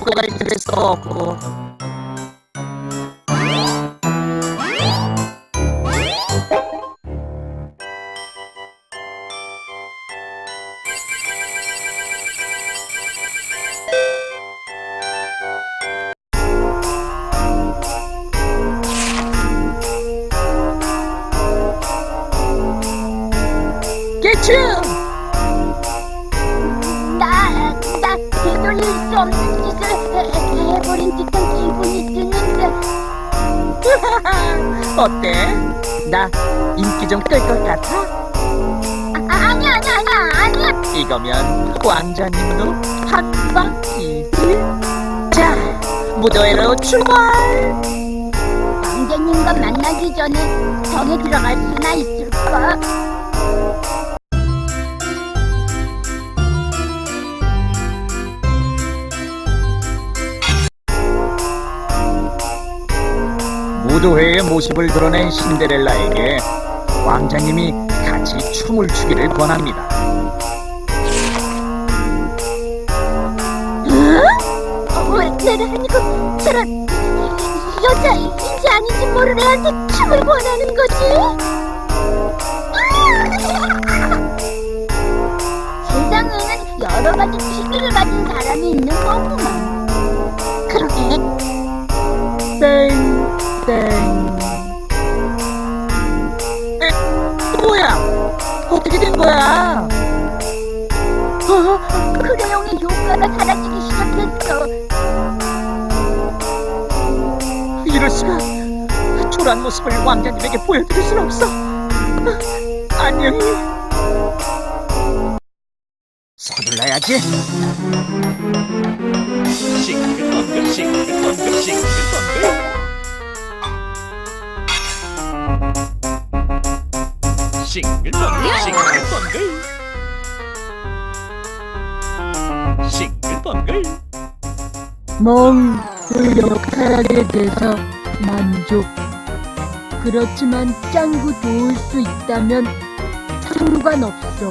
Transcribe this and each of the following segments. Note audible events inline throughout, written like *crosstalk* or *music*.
succo da interessocco. *laughs* 어때? 나 인기 좀 끌 것 같아? 아, 아니야 아니야 아니야 아니야 이거면 왕자님도 한 바퀴지 자 무도회로 출발 왕자님과 만나기 전에 성에 들어갈 수나 있을까? 무도회의 모습을 드러낸 신데렐라에게 왕자님이 같이 춤을 추기를 권합니다 어, 왜 내라니까 저런 여자인지 아닌지 모르는 애한테 춤을 권하는 거지? *laughs* 세상에는 여러 가지 취미를 가진 사람이 있는 거구만. 그러게. 땡땡 에? 뭐야? 어떻게 된 거야? 어, 크레용의 효과가 사라지기 시작했어. 이럴 수가. 초라한 모습을 왕자님에게 보여드릴 순 없어. 안녕히. 서둘러야지. 싱글벙글 싱글벙글 싱글벙글 싱글벙글 싱글벙글 싱글벙글 멍, 그 역할하게 돼서 만족. 그렇지만 짱구 도울 수 있다면 상관없어.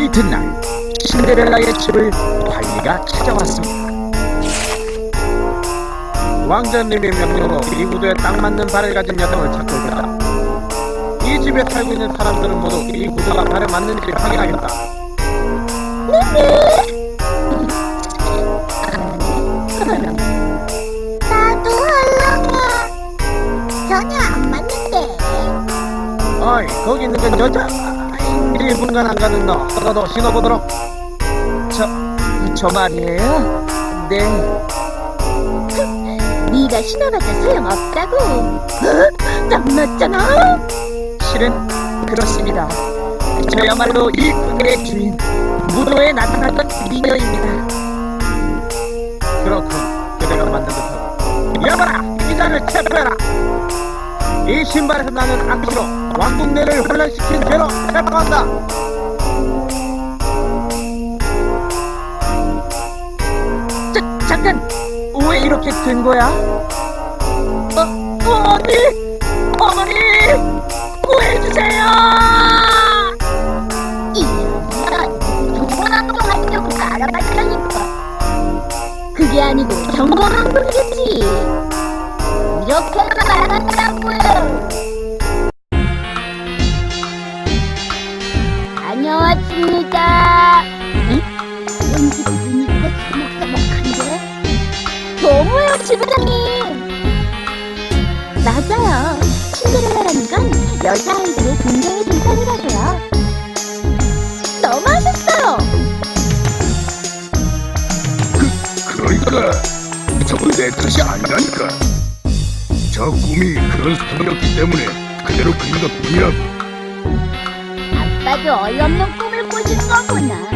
이튿날 신데렐라의 집을 관리가 찾아왔습니다. 왕자님의 명령으로 이 구두에 딱 맞는 발을 가진 여성을 찾고 있다. 이 집에 살고 있는 사람들은 모두 이 구두가 발에 맞는지 확인하겠다. 어이 거기 있는 건 여자 1분간 안 가는 너 너도 신어보도록 저, 저 말이에요? 네 네가 신어봤자 소용없다고. 어? 딱 맞잖아. 실은 그렇습니다 저야말로 이 구두의 주인 무도에 나타났던 미녀입니다 그렇군 그대가 만든 듯하고 여봐라 이 자를 체포해라 이 신발에서 나는 악기로 왕국 내를 혼란시킨 죄로 체포한다 자, 잠깐 왜 이렇게 된 거야? 어, 어머니 어머니 구해주세요 이런 경건왕국 하려고 알아봤다니까. 그게 아니고 경건왕국이겠지. 이렇게 말한다고요. 다녀왔습니다. 응? 왠지 보니까 서먹서먹한데? 너무해요, 지부장님. 맞아요. 신데렐라라는 건 여자아이들의 굉장히 등산이라고요. 너무 하셨어요. 그러니까 저건 내 뜻이 아니라니까 저 꿈이 그런 소리였기 때문에 그대로 그린 것 뿐이라고 아빠도 어이없는 꿈을 꾸신 거구나.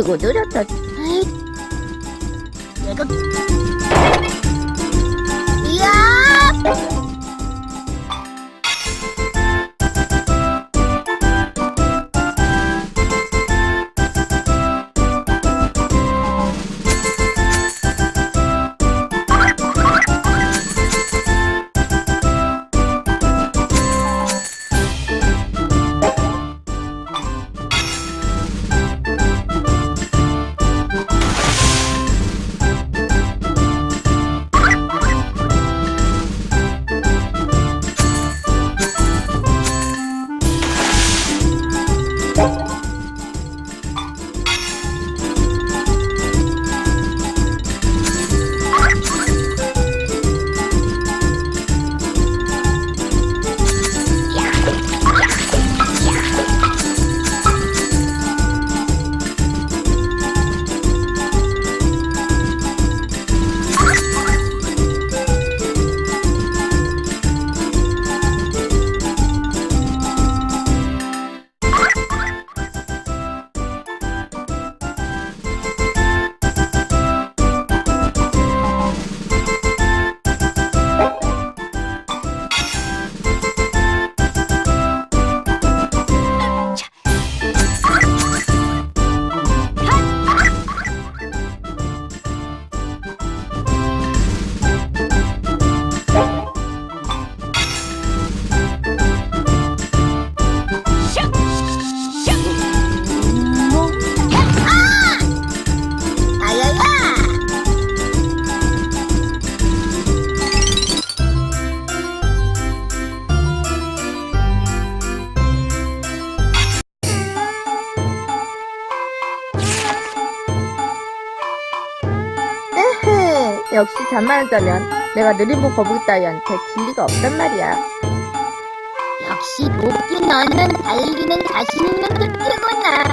쓰고 느렸다. 에이, 내 역시 잠만 자면 내가 느림보 거북이 따위한테 진리가 없단 말이야. 역시 도끼 너는 달리기는 자신 있는 특기구나.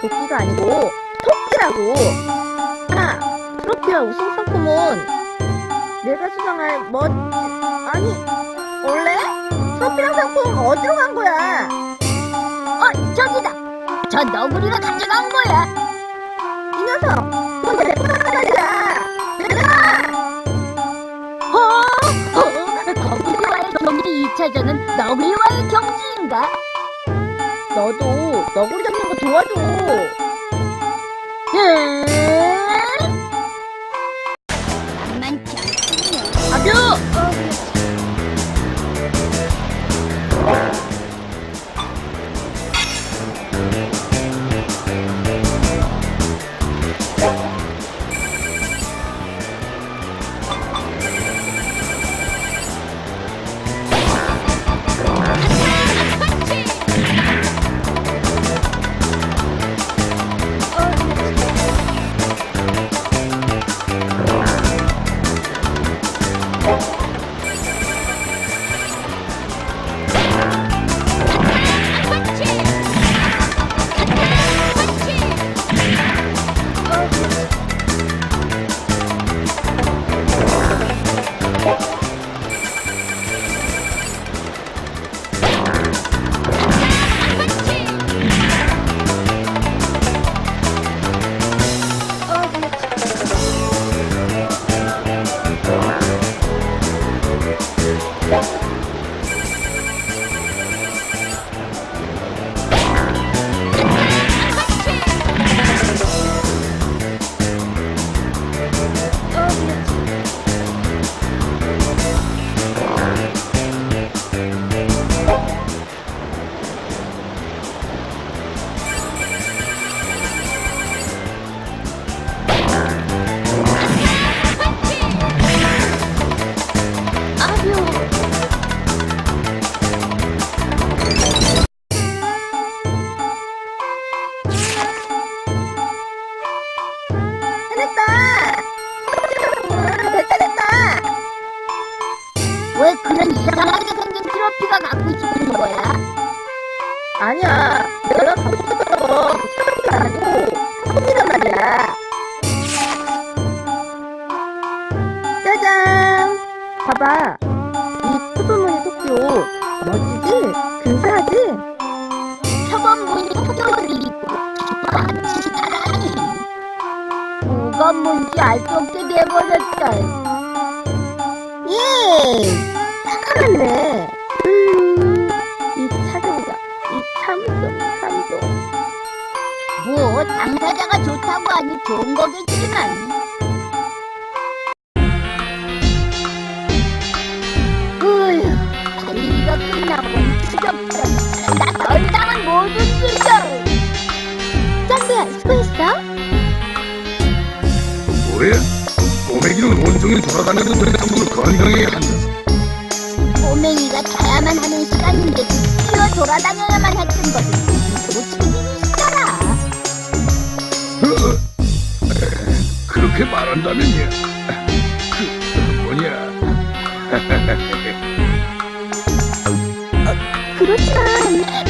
도끼가 아니고 토끼라고. 아, 트로피와 우승 상품은 내가 수상할 멋 아니 원래 트로피랑 상품 어디로 간 거야? 어, 저기다. 저 너구리가 가져간 거야. 이 녀석, 2차전은 너구리와의 경기인가? 너도 너구리 잡는 거 도와줘. 음. 소문이 속교 멋지지? 근사하지? 서건문이 포도를 입고 기뻐하는 사람이 누가 뭔지 알 수 없게 돼버렸다 예! 착하네 음, 이 착용자, 이 참견, 참견 뭐 당사자가 좋다고 하니 좋은 거겠지만 꼬맹이는 온종일 돌아다녀도 된다고 건강해야 한다. 꼬맹이가 자야만 하는 시간인데 뛰어 돌아다녀야만 했던 것은 못 책임이 있어라. 어, 그렇게 말한다면야. 그 뭐냐? *laughs* 그렇지만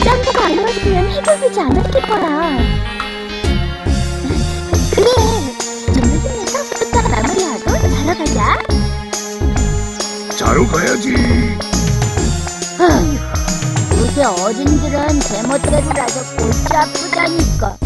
짱구가 안 왔으면 해결되지 않았을 거야. 그래, 자러 가야지. 요새 어른들은 제멋대로라도 골치 아프다니까.